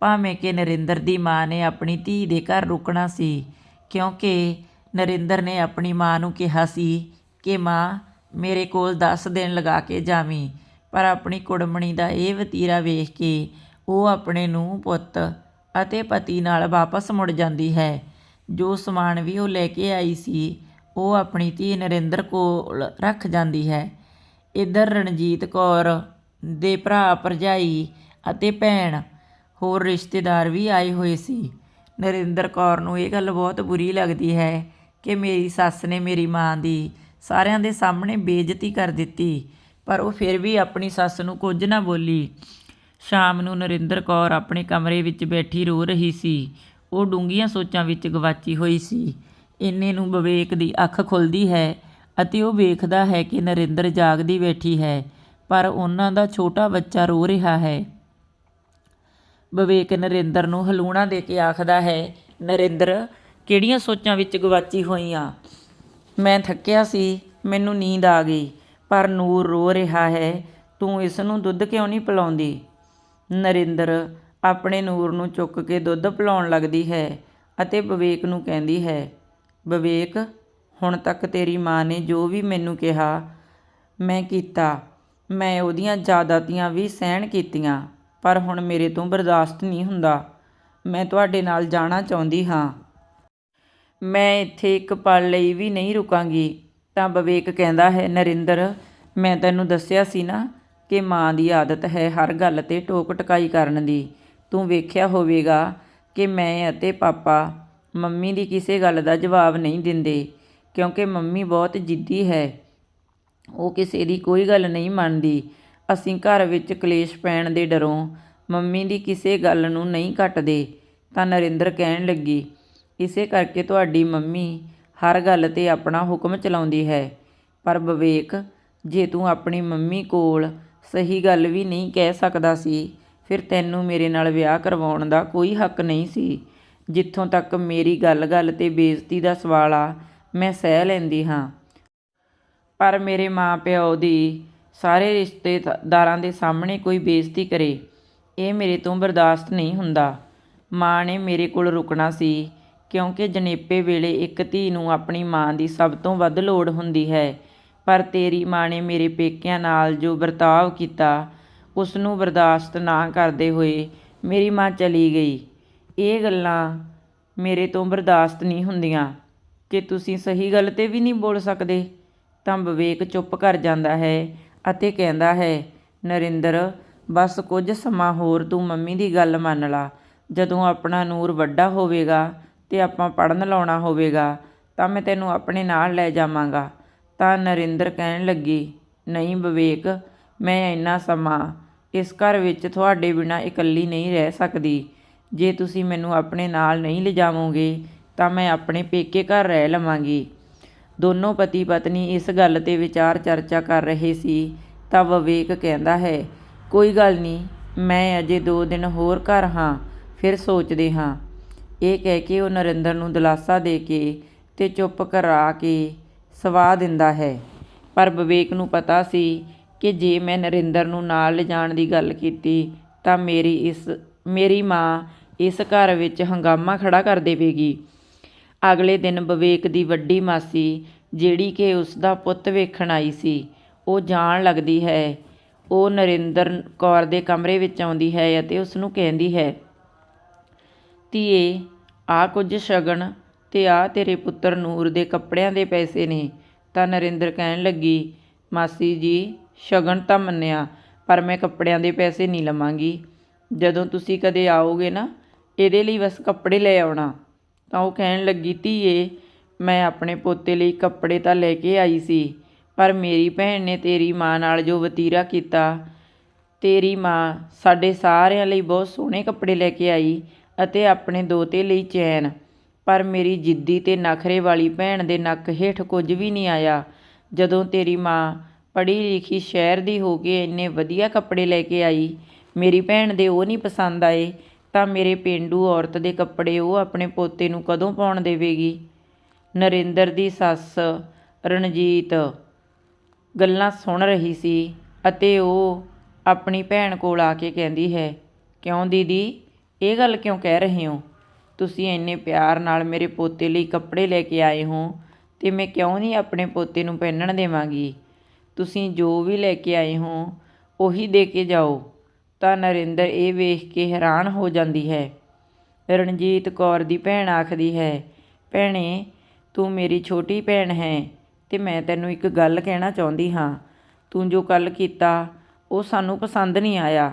ਭਾਵੇਂ ਕਿ ਨਰਿੰਦਰ ਦੀ ਮਾਂ ਨੇ ਆਪਣੀ ਧੀ ਦੇ ਘਰ ਰੁਕਣਾ ਸੀ, ਕਿਉਂਕਿ ਨਰਿੰਦਰ ਨੇ ਆਪਣੀ ਮਾਂ ਨੂੰ ਕਿਹਾ ਸੀ ਕਿ, ਮਾਂ, ਮੇਰੇ ਕੋਲ 10 ਦਿਨ ਲਗਾ ਕੇ ਜਾਵੀਂ, ਪਰ ਆਪਣੀ ਕੁੜਮਣੀ ਦਾ ਇਹ ਵਤੀਰਾ ਵੇਖ ਕੇ ਉਹ ਆਪਣੇ ਨੂੰ ਪੁੱਤ ਅਤੇ ਪਤੀ ਨਾਲ ਵਾਪਸ ਮੁੜ ਜਾਂਦੀ ਹੈ। ਜੋ ਸਮਾਨ ਵੀ ਉਹ ਲੈ ਕੇ ਆਈ ਸੀ, ਉਹ ਆਪਣੀ ਧੀ ਨਰਿੰਦਰ ਕੋਲ ਰੱਖ ਜਾਂਦੀ ਹੈ। ਇੱਧਰ ਰਣਜੀਤ ਕੌਰ ਦੇ ਭਰਾ ਭਰਜਾਈ ਅਤੇ ਭੈਣ ਹੋਰ ਰਿਸ਼ਤੇਦਾਰ ਵੀ ਆਏ ਹੋਏ ਸੀ। ਨਰਿੰਦਰ ਕੌਰ ਨੂੰ ਇਹ ਗੱਲ ਬਹੁਤ ਬੁਰੀ ਲੱਗਦੀ ਹੈ ਕਿ ਮੇਰੀ ਸੱਸ ਨੇ ਮੇਰੀ ਮਾਂ ਦੀ ਸਾਰਿਆਂ ਦੇ ਸਾਹਮਣੇ ਬੇਇੱਜ਼ਤੀ ਕਰ ਦਿੱਤੀ, ਪਰ ਉਹ ਫਿਰ ਵੀ ਆਪਣੀ ਸੱਸ ਨੂੰ ਕੁਝ ਨਾ ਬੋਲੀ। ਸ਼ਾਮ ਨੂੰ ਨਰਿੰਦਰ ਕੌਰ ਆਪਣੇ ਕਮਰੇ ਵਿੱਚ ਬੈਠੀ ਰੋ ਰਹੀ ਸੀ। ਉਹ ਡੂੰਘੀਆਂ ਸੋਚਾਂ ਵਿੱਚ ਗਵਾਚੀ ਹੋਈ ਸੀ। ਇੰਨੇ ਨੂੰ ਵਿਵੇਕ ਦੀ ਅੱਖ ਖੁੱਲਦੀ ਹੈ ਅਤੇ ਉਹ ਵੇਖਦਾ ਹੈ ਕਿ ਨਰਿੰਦਰ ਜਾਗਦੀ ਬੈਠੀ ਹੈ, ਪਰ ਉਹਨਾਂ ਦਾ ਛੋਟਾ ਬੱਚਾ ਰੋ ਰਿਹਾ ਹੈ। ਵਿਵੇਕ ਨਰਿੰਦਰ ਨੂੰ ਹਲੂਣਾ ਦੇ ਕੇ ਆਖਦਾ ਹੈ, ਨਰਿੰਦਰ, ਕਿਹੜੀਆਂ ਸੋਚਾਂ ਵਿੱਚ ਗਵਾਚੀ ਹੋਈ ਆ? ਮੈਂ ਥੱਕਿਆ ਸੀ, ਮੈਨੂੰ ਨੀਂਦ ਆ ਗਈ, ਪਰ ਨੂਰ ਰੋ ਰਿਹਾ ਹੈ, ਤੂੰ ਇਸ ਨੂੰ ਦੁੱਧ ਕਿਉਂ ਨਹੀਂ ਪਿਲਾਉਂਦੀ? ਨਰਿੰਦਰ ਆਪਣੇ ਨੂਰ ਨੂੰ ਚੁੱਕ ਕੇ ਦੁੱਧ ਪਿਲਾਉਣ ਲੱਗਦੀ ਹੈ ਅਤੇ ਵਿਵੇਕ ਨੂੰ ਕਹਿੰਦੀ ਹੈ, ਵਿਵੇਕ, ਹੁਣ ਤੱਕ ਤੇਰੀ ਮਾਂ ਨੇ ਜੋ ਵੀ ਮੈਨੂੰ ਕਿਹਾ, ਮੈਂ ਕੀਤਾ। ਮੈਂ ਉਹਦੀਆਂ ਜ਼ਿਆਦਾਤੀਆਂ ਵੀ ਸਹਿਣ ਕੀਤੀਆਂ, ਪਰ ਹੁਣ ਮੇਰੇ ਤੋਂ ਬਰਦਾਸ਼ਤ ਨਹੀਂ ਹੁੰਦਾ। ਮੈਂ ਤੁਹਾਡੇ ਨਾਲ ਜਾਣਾ ਚਾਹੁੰਦੀ ਹਾਂ। ਮੈਂ ਇੱਥੇ ਇੱਕ ਪਲ ਲਈ ਵੀ ਨਹੀਂ ਰੁਕਾਂਗੀ। ਤਾਂ ਵਿਵੇਕ ਕਹਿੰਦਾ ਹੈ, ਨਰਿੰਦਰ, ਮੈਂ ਤੈਨੂੰ ਦੱਸਿਆ ਸੀ ਨਾ ਕਿ ਮਾਂ ਦੀ ਆਦਤ ਹੈ ਹਰ ਗੱਲ ਤੇ ਟੋਕ ਟਕਾਈ ਕਰਨ ਦੀ। ਤੂੰ ਵੇਖਿਆ ਹੋਵੇਗਾ ਕਿ ਮੈਂ ਅਤੇ ਪਾਪਾ ਮੰਮੀ ਦੀ ਕਿਸੇ ਗੱਲ ਦਾ ਜਵਾਬ ਨਹੀਂ ਦਿੰਦੇ, ਕਿਉਂਕਿ ਮੰਮੀ ਬਹੁਤ ਜਿੱਦੀ ਹੈ। ਉਹ ਕਿਸੇ ਦੀ ਕੋਈ ਗੱਲ ਨਹੀਂ ਮੰਨਦੀ। ਅਸੀਂ ਘਰ ਵਿੱਚ ਕਲੇਸ਼ ਪੈਣ ਦੇ ਡਰੋਂ ਮੰਮੀ ਦੀ ਕਿਸੇ ਗੱਲ ਨੂੰ ਨਹੀਂ ਕੱਟਦੇ ਤਾਂ ਨਰਿੰਦਰ ਕਹਿਣ ਲੱਗੀ, ਇਸੇ ਕਰਕੇ ਤੁਹਾਡੀ ਮੰਮੀ ਹਰ ਗੱਲ ਤੇ ਆਪਣਾ ਹੁਕਮ ਚਲਾਉਂਦੀ ਹੈ। ਪਰ ਵਿਵੇਕ, ਜੇ ਤੂੰ ਆਪਣੀ ਮੰਮੀ ਕੋਲ ਸਹੀ ਗੱਲ ਵੀ ਨਹੀਂ ਕਹਿ ਸਕਦਾ ਸੀ ਫਿਰ ਤੈਨੂੰ ਮੇਰੇ ਨਾਲ ਵਿਆਹ ਕਰਵਾਉਣ ਦਾ ਕੋਈ ਹੱਕ ਨਹੀਂ ਸੀ। ਜਿੱਥੋਂ ਤੱਕ ਮੇਰੀ ਗੱਲ-ਗੱਲ ਤੇ ਬੇਇੱਜ਼ਤੀ ਦਾ ਸਵਾਲ ਆ, ਮੈਂ ਸਹਿ ਲੈਂਦੀ ਹਾਂ। ਪਰ ਮੇਰੇ ਮਾਂ-ਪਿਓ ਦੀ ਸਾਰੇ ਰਿਸ਼ਤੇਦਾਰਾਂ ਦੇ ਸਾਹਮਣੇ ਕੋਈ ਬੇਇੱਜ਼ਤੀ ਕਰੇ, ਇਹ ਮੇਰੇ ਤੋਂ ਬਰਦਾਸ਼ਤ ਨਹੀਂ ਹੁੰਦਾ। ਮਾਂ ਨੇ ਮੇਰੇ ਕੋਲ ਰੁਕਣਾ ਸੀ, ਕਿਉਂਕਿ ਜਣੇਪੇ ਵੇਲੇ ਇੱਕ ਧੀ ਨੂੰ ਆਪਣੀ ਮਾਂ ਦੀ ਸਭ ਤੋਂ ਵੱਧ ਲੋੜ ਹੁੰਦੀ ਹੈ। ਪਰ ਤੇਰੀ ਮਾਂ ਨੇ ਮੇਰੇ ਪੇਕਿਆਂ ਨਾਲ ਜੋ ਵਰਤਾਵ ਕੀਤਾ ਉਸ ਨੂੰ ਬਰਦਾਸ਼ਤ ਨਾ ਕਰਦੇ ਹੋਏ ਮੇਰੀ ਮਾਂ ਚਲੀ ਗਈ। ਇਹ ਗੱਲਾਂ ਮੇਰੇ ਤੋਂ ਬਰਦਾਸ਼ਤ ਨਹੀਂ ਹੁੰਦੀਆਂ। ਕਿ ਤੁਸੀਂ ਸਹੀ ਗੱਲ ਤੇ ਵੀ ਨਹੀਂ ਬੋਲ ਸਕਦੇ? ਤਾਂ ਵਿਵੇਕ ਚੁੱਪ ਕਰ ਜਾਂਦਾ ਹੈ ਅਤੇ ਕਹਿੰਦਾ ਹੈ, ਨਰਿੰਦਰ, ਬਸ ਕੁਝ ਸਮਾਂ ਹੋਰ ਤੂੰ ਮੰਮੀ ਦੀ ਗੱਲ ਮੰਨ ਲਾ। ਜਦੋਂ ਆਪਣਾ ਨੂਰ ਵੱਡਾ ਹੋਵੇਗਾ ਤੇ ਆਪਾਂ ਪੜਨ ਲਾਉਣਾ ਹੋਵੇਗਾ, ਤਾਂ ਮੈਂ ਤੈਨੂੰ ਆਪਣੇ ਨਾਲ ਲੈ ਜਾਵਾਂਗਾ। ਤਾਂ ਨਰਿੰਦਰ ਕਹਿਣ ਲੱਗੀ, ਨਹੀਂ ਵਿਵੇਕ, ਮੈਂ ਇੰਨਾ ਸਮਾਂ ਇਸ ਘਰ ਵਿੱਚ ਤੁਹਾਡੇ ਬਿਨਾਂ ਇਕੱਲੀ ਨਹੀਂ ਰਹਿ ਸਕਦੀ। ਜੇ ਤੁਸੀਂ ਮੈਨੂੰ ਆਪਣੇ ਨਾਲ ਨਹੀਂ ਲਿਜਾਵੋਗੇ, ਤਾਂ ਮੈਂ ਆਪਣੇ ਪੇਕੇ ਘਰ ਰਹਿ ਲਵਾਂਗੀ। ਦੋਨੋਂ ਪਤੀ ਪਤਨੀ ਇਸ ਗੱਲ ਤੇ ਵਿਚਾਰ ਚਰਚਾ ਕਰ ਰਹੇ ਸੀ, ਤਾਂ ਵਿਵੇਕ ਕਹਿੰਦਾ ਹੈ, ਕੋਈ ਗੱਲ ਨਹੀਂ, ਮੈਂ ਅਜੇ 2 ਦਿਨ ਹੋਰ ਘਰ ਹਾਂ, ਫਿਰ ਸੋਚਦੇ ਹਾਂ। ਇਹ ਕਹਿ ਕੇ ਉਹ ਨਰਿੰਦਰ ਨੂੰ ਦਿਲਾਸਾ ਦੇ ਕੇ ਤੇ ਚੁੱਪ ਕਰਾ ਕੇ ਸਵਾ ਦਿੰਦਾ ਹੈ। ਪਰ ਵਿਵੇਕ ਨੂੰ ਪਤਾ ਸੀ ਕਿ ਜੇ ਮੈਂ ਨਰਿੰਦਰ ਨੂੰ ਨਾਲ ਲਿਜਾਣ ਦੀ ਗੱਲ ਕੀਤੀ, ਤਾਂ ਮੇਰੀ ਇਸ, ਮੇਰੀ ਮਾਂ ਇਸ ਘਰ ਵਿੱਚ ਹੰਗਾਮਾ ਖੜਾ ਕਰ ਦੇਵੇਗੀ। ਅਗਲੇ ਦਿਨ ਵਿਵੇਕ ਦੀ ਵੱਡੀ ਮਾਸੀ, ਜਿਹੜੀ ਕਿ ਉਸ ਦਾ ਪੁੱਤ ਵੇਖਣ ਆਈ ਸੀ, ਉਹ ਜਾਣ ਲੱਗਦੀ ਹੈ। ਉਹ ਨਰਿੰਦਰ ਕੌਰ ਦੇ ਕਮਰੇ ਵਿੱਚ ਆਉਂਦੀ ਹੈ ਅਤੇ ਉਸ ਨੂੰ ਕਹਿੰਦੀ ਹੈ, ਧੀਏ ਆ ਕੁਝ ਸ਼ਗਨ ਤੇ ਆ ਤੇਰੇ ਪੁੱਤਰ ਨੂਰ ਦੇ ਕੱਪੜਿਆਂ ਦੇ ਪੈਸੇ ਨੇ। ਤਾਂ ਨਰਿੰਦਰ ਕਹਿਣ ਲੱਗੀ, ਮਾਸੀ ਜੀ ਸ਼ਗਨ ਤਾਂ ਮੰਨਿਆ, ਪਰ ਮੈਂ ਕੱਪੜਿਆਂ ਦੇ ਪੈਸੇ ਨਹੀਂ ਲਵਾਂਗੀ। ਜਦੋਂ ਤੁਸੀਂ ਕਦੇ ਆਓਗੇ ਨਾ, ਇਹਦੇ ਲਈ ਬਸ ਕੱਪੜੇ ਲੈ ਆਉਣਾ। ਤਾਂ ਉਹ ਕਹਿਣ ਲੱਗੀ, ਧੀਏ, ਮੈਂ ਆਪਣੇ ਪੋਤੇ ਲਈ ਕੱਪੜੇ ਤਾਂ ਲੈ ਕੇ ਆਈ ਸੀ, ਪਰ ਮੇਰੀ ਭੈਣ ਨੇ ਤੇਰੀ ਮਾਂ ਨਾਲ ਜੋ ਵਤੀਰਾ ਕੀਤਾ, ਤੇਰੀ ਮਾਂ ਸਾਡੇ ਸਾਰਿਆਂ ਲਈ ਬਹੁਤ ਸੋਹਣੇ ਕੱਪੜੇ ਲੈ ਕੇ ਆਈ ਅਤੇ ਆਪਣੇ ਦੋਤੇ ਲਈ ਚੈਨ। ਪਰ ਮੇਰੀ ਜਿੱਦੀ ਤੇ ਨਖਰੇ ਵਾਲੀ ਭੈਣ ਦੇ ਨੱਕ ਹੇਠ ਕੁਝ ਵੀ ਨਹੀਂ ਆਇਆ। ਜਦੋਂ ਤੇਰੀ ਮਾਂ ਪੜ੍ਹੀ ਲਿਖੀ ਸ਼ਹਿਰ ਦੀ ਹੋ ਕੇ ਇੰਨੇ ਵਧੀਆ ਕੱਪੜੇ ਲੈ ਕੇ ਆਈ। ਮੇਰੀ ਭੈਣ ਦੇ ਉਹ ਨਹੀਂ ਪਸੰਦ ਆਏ, ਤਾਂ ਮੇਰੇ ਪੇਂਡੂ ਔਰਤ ਦੇ ਕੱਪੜੇ ਉਹ ਆਪਣੇ ਪੋਤੇ ਨੂੰ ਕਦੋਂ ਪਾਉਣ ਦੇਵੇਗੀ? ਨਰਿੰਦਰ ਦੀ ਸੱਸ ਰਣਜੀਤ। ਗੱਲਾਂ ਸੁਣ ਰਹੀ ਸੀ ਅਤੇ ਉਹ ਆਪਣੀ ਭੈਣ ਕੋਲ ਆ ਕੇ ਕਹਿੰਦੀ ਹੈ, ਕਿਉਂ ਦੀਦੀ? ਇਹ ਗੱਲ ਕਿਉਂ ਕਹਿ ਰਹੇ ਹੋ? ਤੁਸੀਂ ਇੰਨੇ ਪਿਆਰ ਨਾਲ ਮੇਰੇ ਪੋਤੇ ਲਈ ਕੱਪੜੇ ਲੈ ਕੇ ਆਏ ਹੋ ਤੇ ਮੈਂ ਕਿਉਂ ਨਹੀਂ ਆਪਣੇ ਪੋਤੇ ਨੂੰ ਪਹਿਨਣ ਦੇਵਾਂਗੀ? ਤੁਸੀਂ ਜੋ ਵੀ ਲੈ ਕੇ ਆਏ ਹੋ, ਉਹੀ ਦੇ ਕੇ ਜਾਓ। ਤਾਂ ਨਰਿੰਦਰ ਇਹ ਵੇਖ ਕੇ ਹੈਰਾਨ ਹੋ ਜਾਂਦੀ ਹੈ। ਰਣਜੀਤ ਕੌਰ ਦੀ ਭੈਣ ਆਖਦੀ ਹੈ, ਭੈਣੇ, ਤੂੰ ਮੇਰੀ ਛੋਟੀ ਭੈਣ ਹੈ ਤੇ ਮੈਂ ਤੈਨੂੰ ਇੱਕ ਗੱਲ ਕਹਿਣਾ ਚਾਹੁੰਦੀ ਹਾਂ। ਤੂੰ ਜੋ ਕੱਲ ਕੀਤਾ, ਉਹ ਸਾਨੂੰ ਪਸੰਦ ਨਹੀਂ ਆਇਆ।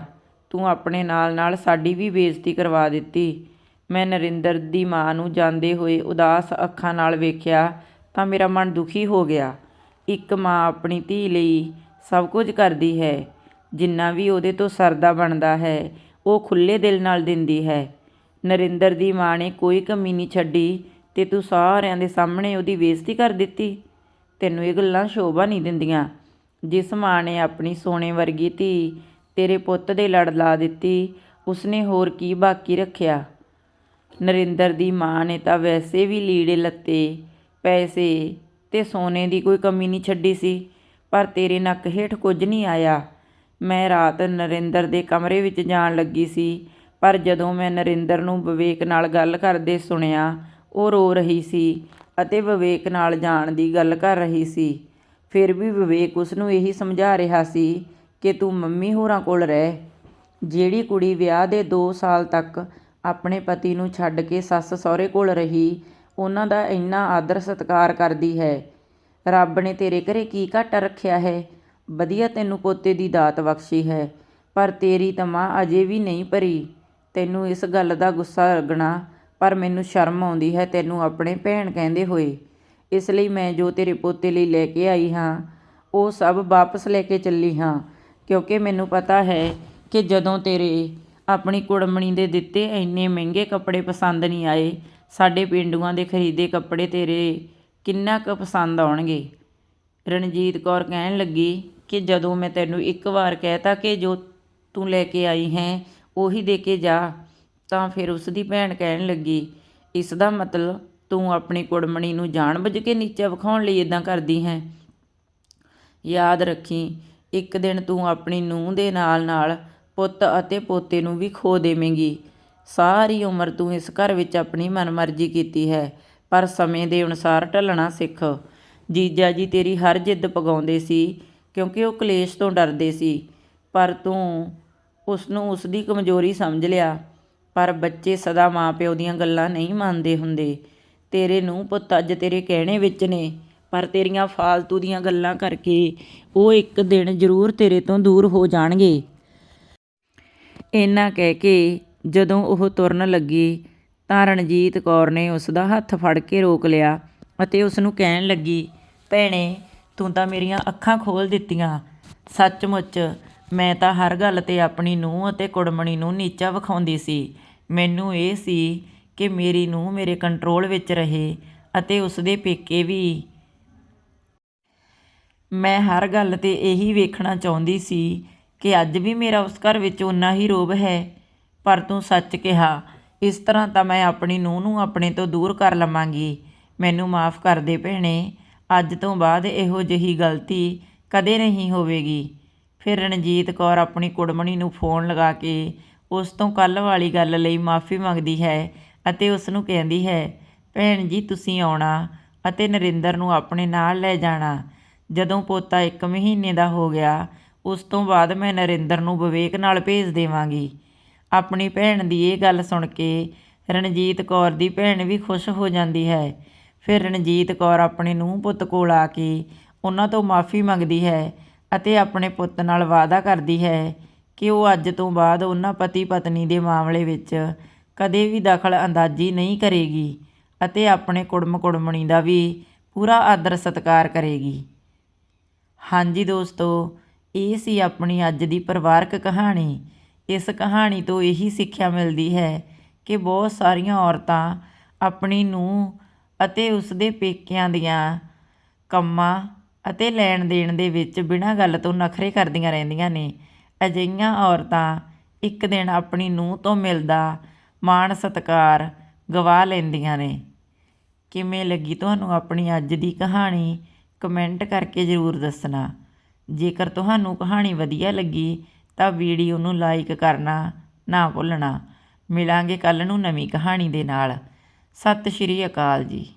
ਤੂੰ ਆਪਣੇ ਨਾਲ ਨਾਲ ਸਾਡੀ ਵੀ ਬੇਇੱਜ਼ਤੀ ਕਰਵਾ ਦਿੱਤੀ। ਮੈਂ ਨਰਿੰਦਰ ਦੀ ਮਾਂ ਨੂੰ ਜਾਂਦੇ ਹੋਏ ਉਦਾਸ ਅੱਖਾਂ ਨਾਲ ਵੇਖਿਆ ਤਾਂ ਮੇਰਾ ਮਨ ਦੁਖੀ ਹੋ ਗਿਆ। ਇੱਕ ਮਾਂ ਆਪਣੀ ਧੀ ਲਈ ਸਭ ਕੁਝ ਕਰਦੀ ਹੈ। ਜਿੰਨਾ ਵੀ ਉਹਦੇ ਤੋਂ ਸਰਦਾ ਬਣਦਾ ਹੈ, ਉਹ ਖੁੱਲ੍ਹੇ ਦਿਲ ਨਾਲ ਦਿੰਦੀ ਹੈ। ਨਰਿੰਦਰ ਦੀ ਮਾਂ ਨੇ ਕੋਈ ਕਮੀ ਨਹੀਂ ਛੱਡੀ ਤੇ ਤੂੰ ਸਾਰਿਆਂ ਦੇ ਸਾਹਮਣੇ ਉਹਦੀ ਬੇਇੱਜ਼ਤੀ ਕਰ ਦਿੱਤੀ। ਤੈਨੂੰ ਇਹ ਗੱਲਾਂ ਸ਼ੋਭਾ ਨਹੀਂ ਦਿੰਦੀਆਂ। ਜਿਸ ਮਾਂ ਨੇ ਆਪਣੀ ਸੋਨੇ ਵਰਗੀ ਧੀ ਤੇਰੇ ਪੁੱਤ ਦੇ ਲੜ ਲਾ ਦਿੱਤੀ, ਉਸਨੇ ਹੋਰ ਕੀ ਬਾਕੀ ਰੱਖਿਆ? ਨਰਿੰਦਰ ਦੀ ਮਾਂ ਨੇ ਤਾਂ ਵੈਸੇ ਵੀ ਲੀੜੇ ਲੱਤੇ, ਪੈਸੇ ਤੇ ਸੋਨੇ ਦੀ ਕੋਈ ਕਮੀ ਨਹੀਂ ਛੱਡੀ ਸੀ, ਪਰ ਤੇਰੇ ਨੱਕ ਹੇਠ ਕੁਝ ਨਹੀਂ ਆਇਆ। ਮੈਂ ਰਾਤ ਨਰਿੰਦਰ ਦੇ ਕਮਰੇ ਵਿੱਚ ਜਾਣ ਲੱਗੀ ਸੀ, ਪਰ ਜਦੋਂ ਮੈਂ ਨਰਿੰਦਰ ਨੂੰ ਵਿਵੇਕ ਨਾਲ ਗੱਲ ਕਰਦੇ ਸੁਣਿਆ, ਉਹ ਰੋ ਰਹੀ ਸੀ ਅਤੇ ਵਿਵੇਕ ਨਾਲ ਜਾਣ ਦੀ ਗੱਲ ਕਰ ਰਹੀ ਸੀ। ਫਿਰ ਵੀ ਵਿਵੇਕ ਉਸ ਨੂੰ ਇਹੀ ਸਮਝਾ ਰਿਹਾ ਸੀ ਕਿ ਤੂੰ ਮੰਮੀ ਹੋਰਾਂ ਕੋਲ ਰਹਿ। ਜਿਹੜੀ ਕੁੜੀ ਵਿਆਹ ਦੇ 2 ਸਾਲ ਤੱਕ ਆਪਣੇ ਪਤੀ ਨੂੰ ਛੱਡ ਕੇ ਸੱਸ ਸਹੁਰੇ ਕੋਲ ਰਹੀ ਉਹਨਾਂ ਦਾ ਇੰਨਾ ਆਦਰ ਸਤਿਕਾਰ ਕਰਦੀ ਹੈ। ਰੱਬ ਨੇ ਤੇਰੇ ਘਰੇ ਕੀ ਘਾਟਾ ਰੱਖਿਆ ਹੈ? ਵਧੀਆ ਤੈਨੂੰ ਪੋਤੇ ਦੀ ਦਾਤ ਬਖਸ਼ੀ ਹੈ, ਪਰ ਤੇਰੀ ਤਮਾ ਅਜੇ ਵੀ ਨਹੀਂ ਭਰੀ। ਤੈਨੂੰ ਇਸ ਗੱਲ ਦਾ ਗੁੱਸਾ ਲੱਗਣਾ, ਪਰ ਮੈਨੂੰ ਸ਼ਰਮ ਆਉਂਦੀ ਹੈ ਤੈਨੂੰ ਆਪਣੇ ਭੈਣ ਕਹਿੰਦੇ ਹੋਏ। ਇਸ ਲਈ ਮੈਂ ਜੋ ਤੇਰੇ ਪੋਤੇ ਲਈ ਲੈ ਕੇ ਆਈ ਹਾਂ, ਉਹ ਸਭ ਵਾਪਸ ਲੈ ਕੇ ਚੱਲੀ ਹਾਂ, ਕਿਉਂਕਿ ਮੈਨੂੰ ਪਤਾ ਹੈ ਕਿ ਜਦੋਂ ਤੇਰੇ ਆਪਣੀ ਕੁੜਮਣੀ ਦੇ ਦਿੱਤੇ ਇੰਨੇ ਮਹਿੰਗੇ ਕੱਪੜੇ ਪਸੰਦ ਨਹੀਂ ਆਏ ਸਾਡੇ ਪੇਂਡੂਆਂ ਦੇ ਖਰੀਦੇ ਕੱਪੜੇ ਤੇਰੇ ਕਿੰਨਾ ਕੁ ਪਸੰਦ ਆਉਣਗੇ? ਰਣਜੀਤ ਕੌਰ ਕਹਿਣ ਲੱਗੀ ਕਿ ਜਦੋਂ ਮੈਂ ਤੈਨੂੰ ਇੱਕ ਵਾਰ ਕਹਿਤਾ ਕਿ ਜੋ ਤੂੰ ਲੈ ਕੇ ਆਈ ਹੈ, ਉਹੀ ਦੇ ਕੇ ਜਾ, ਤਾਂ ਫਿਰ ਉਸ ਦੀ ਭੈਣ ਕਹਿਣ ਲੱਗੀ, ਇਸ ਦਾ ਮਤਲਬ ਤੂੰ ਆਪਣੀ ਕੁੜਮਣੀ ਨੂੰ ਜਾਣਬੁੱਝ ਕੇ ਨੀਚਾ ਵਿਖਾਉਣ ਲਈ ਇਦਾਂ ਕਰਦੀ ਹੈ। ਯਾਦ ਰੱਖੀ, ਇੱਕ ਦਿਨ ਤੂੰ ਆਪਣੀ ਨੂੰਹ ਦੇ ਨਾਲ ਨਾਲ ਪੁੱਤ ਅਤੇ ਪੋਤੇ ਨੂੰ ਵੀ ਖੋ ਦੇਵੇਂਗੀ। ਸਾਰੀ ਉਮਰ ਤੂੰ ਇਸ ਘਰ ਵਿੱਚ ਆਪਣੀ ਮਨਮਰਜ਼ੀ ਕੀਤੀ ਹੈ, ਪਰ ਸਮੇਂ ਦੇ ਅਨੁਸਾਰ ਢਲਣਾ ਸਿੱਖ। ਜੀਜਾ ਜੀ ਤੇਰੀ ਹਰ ਜਿੱਦ ਪਗਾਉਂਦੇ ਸੀ, ਕਿਉਂਕਿ ਉਹ ਕਲੇਸ਼ ਤੋਂ ਡਰਦੇ ਸੀ। ਪਰ ਤੂੰ ਉਸ ਨੂੰ ਉਸ ਦੀ ਕਮਜ਼ੋਰੀ ਸਮਝ ਲਿਆ। ਪਰ ਬੱਚੇ ਸਦਾ ਮਾਪਿਓ ਦੀਆਂ ਗੱਲਾਂ ਨਹੀਂ ਮੰਨਦੇ ਹੁੰਦੇ। ਤੇਰੇ ਨੂੰ ਪੁੱਤ ਅੱਜ ਤੇਰੇ ਕਹਿਣੇ ਵਿੱਚ ਨੇ, ਪਰ ਤੇਰੀਆਂ ਫਾਲਤੂ ਦੀਆਂ ਗੱਲਾਂ ਕਰਕੇ ਉਹ ਇੱਕ ਦਿਨ ਜ਼ਰੂਰ ਤੇਰੇ ਤੋਂ ਦੂਰ ਹੋ ਜਾਣਗੇ। ਇਹਨਾਂ ਕਹਿ ਕੇ ਜਦੋਂ ਉਹ ਤੁਰਨ ਲੱਗੀ ਤਾਂ ਰਣਜੀਤ ਕੌਰ ਨੇ ਉਸ ਦਾ ਹੱਥ ਫੜ ਕੇ ਰੋਕ ਲਿਆ ਅਤੇ ਉਸ ਨੂੰ ਕਹਿਣ ਲੱਗੀ, ਭੈਣੇ, ਤੂੰ ਤਾਂ ਮੇਰੀਆਂ ਅੱਖਾਂ ਖੋਲ ਦਿੱਤੀਆਂ। ਸੱਚਮੁੱਚ ਮੈਂ ਤਾਂ ਹਰ ਗੱਲ ਤੇ ਆਪਣੀ ਨੂੰਹ ਅਤੇ ਕੁੜਮਣੀ ਨੂੰ ਨੀਚਾ ਵਿਖਾਉਂਦੀ ਸੀ। ਮੈਨੂੰ ਇਹ ਸੀ ਕਿ ਮੇਰੀ ਨੂੰਹ ਮੇਰੇ ਕੰਟਰੋਲ ਵਿੱਚ ਰਹੇ ਅਤੇ ਉਸ ਦੇ ਪੇਕੇ ਵੀ। ਮੈਂ ਹਰ ਗੱਲ ਤੇ ਇਹੀ ਵੇਖਣਾ ਚਾਹੁੰਦੀ ਸੀ ਕਿ ਅੱਜ ਵੀ ਮੇਰਾ ਉਸ ਘਰ ਵਿੱਚ ਉਨਾ ਹੀ ਰੋਬ ਹੈ। ਪਰ ਤੂੰ ਸੱਚ ਕਿਹਾ, ਇਸ ਤਰ੍ਹਾਂ ਤਾਂ ਮੈਂ ਆਪਣੀ ਨੂੰਹ ਨੂੰ ਆਪਣੇ ਤੋਂ ਦੂਰ ਕਰ ਲਵਾਂਗੀ। ਮੈਨੂੰ ਮਾਫ ਕਰ ਦੇ ਭੈਣੇ, ਅੱਜ ਤੋਂ ਬਾਅਦ ਇਹੋ ਜਿਹੀ ਗਲਤੀ ਕਦੇ ਨਹੀਂ ਹੋਵੇਗੀ। ਫਿਰ ਰਣਜੀਤ ਕੌਰ ਆਪਣੀ ਕੁੜਮਣੀ ਨੂੰ ਫੋਨ ਲਗਾ ਕੇ ਉਸ ਤੋਂ ਕੱਲ ਵਾਲੀ ਗੱਲ ਲਈ ਮਾਫੀ ਮੰਗਦੀ ਹੈ ਅਤੇ ਉਸ ਨੂੰ ਕਹਿੰਦੀ ਹੈ, ਭੈਣ ਜੀ, ਤੁਸੀਂ ਆਉਣਾ ਅਤੇ ਨਰਿੰਦਰ ਨੂੰ ਆਪਣੇ ਨਾਲ ਲੈ ਜਾਣਾ। ਜਦੋਂ ਪੋਤਾ 1 ਮਹੀਨੇ ਦਾ ਹੋ ਗਿਆ, ਉਸ ਤੋਂ ਬਾਅਦ ਮੈਂ ਨਰਿੰਦਰ ਨੂੰ ਵਿਵੇਕ ਨਾਲ ਭੇਜ ਦੇਵਾਂਗੀ। ਆਪਣੀ ਭੈਣ ਦੀ ਇਹ ਗੱਲ ਸੁਣ ਕੇ ਰਣਜੀਤ ਕੌਰ ਦੀ ਭੈਣ ਵੀ ਖੁਸ਼ ਹੋ ਜਾਂਦੀ ਹੈ। ਫਿਰ ਰਣਜੀਤ ਕੌਰ ਆਪਣੇ ਨੂੰਹ ਪੁੱਤ ਕੋਲ ਆ ਕੇ ਉਹਨਾਂ ਤੋਂ ਮਾਫੀ ਮੰਗਦੀ ਹੈ ਅਤੇ ਆਪਣੇ ਪੁੱਤ ਨਾਲ ਵਾਅਦਾ ਕਰਦੀ ਹੈ ਕਿ ਉਹ ਅੱਜ ਤੋਂ ਬਾਅਦ ਉਹਨਾਂ ਪਤੀ ਪਤਨੀ ਦੇ ਮਾਮਲੇ ਵਿੱਚ ਕਦੇ ਵੀ ਦਖਲ ਅੰਦਾਜ਼ੀ ਨਹੀਂ ਕਰੇਗੀ ਅਤੇ ਆਪਣੇ ਕੁੜਮ ਕੁੜਮਣੀ ਦਾ ਵੀ ਪੂਰਾ ਆਦਰ ਸਤਿਕਾਰ ਕਰੇਗੀ। ਹਾਂਜੀ ਦੋਸਤੋ, ਇਹ ਸੀ ਆਪਣੀ ਅੱਜ ਦੀ ਪਰਿਵਾਰਕ ਕਹਾਣੀ। ਇਸ ਕਹਾਣੀ ਤੋਂ ਇਹੀ ਸਿੱਖਿਆ ਮਿਲਦੀ ਹੈ ਕਿ ਬਹੁਤ ਸਾਰੀਆਂ ਔਰਤਾਂ ਆਪਣੀ ਨੂੰਹ ਅਤੇ ਉਸਦੇ ਪੇਕਿਆਂ ਦੀਆਂ ਕੰਮਾਂ ਅਤੇ ਲੈਣ ਦੇਣ ਦੇ ਵਿੱਚ ਬਿਨਾਂ ਗੱਲ ਤੋਂ ਨਖਰੇ ਕਰਦੀਆਂ ਰਹਿੰਦੀਆਂ ਨੇ। ਅਜਿਹੀਆਂ ਔਰਤਾਂ ਇੱਕ ਦਿਨ ਆਪਣੀ ਨੂੰਹ ਤੋਂ ਮਿਲਦਾ ਮਾਣ ਸਤਿਕਾਰ ਗਵਾ ਲੈਂਦੀਆਂ ਨੇ। ਕਿਵੇਂ ਲੱਗੀ ਤੁਹਾਨੂੰ ਆਪਣੀ ਅੱਜ ਦੀ ਕਹਾਣੀ? ਕਮੈਂਟ ਕਰਕੇ ਜ਼ਰੂਰ ਦੱਸਣਾ। ਜੇਕਰ ਤੁਹਾਨੂੰ ਕਹਾਣੀ ਵਧੀਆ ਲੱਗੀ ਤਾਂ ਵੀਡੀਓ ਨੂੰ ਲਾਈਕ ਕਰਨਾ, ਨਾ ਭੁੱਲਣਾ। ਮਿਲਾਂਗੇ ਕੱਲ੍ਹ ਨੂੰ ਨਵੀਂ ਕਹਾਣੀ ਦੇ ਨਾਲ। ਸਤਿ ਸ਼੍ਰੀ ਅਕਾਲ ਜੀ।